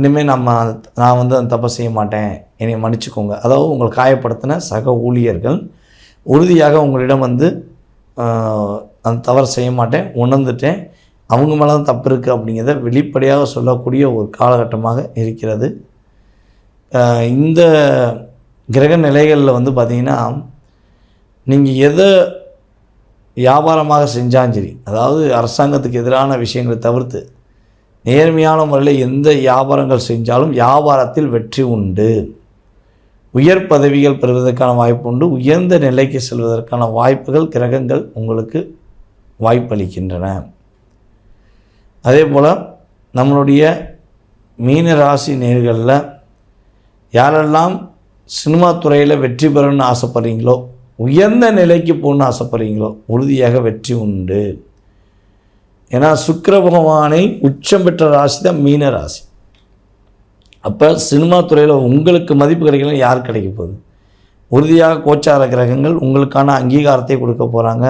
இனிமேல் நம்ம நான் வந்து அந்த தப்பை செய்ய மாட்டேன். என்னை மன்னிச்சுக்கோங்க. அதாவது உங்களை காயப்படுத்தின சக ஊழியர்கள் உறுதியாக உங்களிடம் வந்து அந்த தவறு செய்ய மாட்டேன் உணர்ந்துட்டேன். அவங்க மேலே தான் தப்பு இருக்குது அப்படிங்கிறத வெளிப்படையாக சொல்லக்கூடிய ஒரு காலகட்டமாக இருக்கிறது. இந்த கிரக நிலைகளில் வந்து பார்த்திங்கன்னா நீங்கள் எதை வியாபாரமாக செஞ்சாலும் சரி அதாவது அரசாங்கத்துக்கு எதிரான விஷயங்களை தவிர்த்து நேர்மையான முறையில் எந்த வியாபாரங்கள் செஞ்சாலும் வியாபாரத்தில் வெற்றி உண்டு. உயர் பதவிகள் பெறுவதற்கான வாய்ப்பு உண்டு. உயர்ந்த நிலைக்கு செல்வதற்கான வாய்ப்புகள் கிரகங்கள் உங்களுக்கு வாய்ப்பளிக்கின்றன. அதே போல் நம்மளுடைய மீன ராசி நேர்களில் யாரெல்லாம் சினிமா துறையில் வெற்றி பெறணும்னு ஆசைப்படுறீங்களோ உயர்ந்த நிலைக்கு போகணும்னு ஆசைப்படுறீங்களோ உறுதியாக வெற்றி உண்டு. ஏன்னா சுக்கர பகவானை உச்சம் பெற்ற ராசி தான் மீன ராசி. அப்போ சினிமா துறையில் உங்களுக்கு மதிப்பு கிடைக்கல யார் கிடைக்க போகுது? உறுதியாக கோச்சார கிரகங்கள் உங்களுக்கான அங்கீகாரத்தை கொடுக்க போகிறாங்க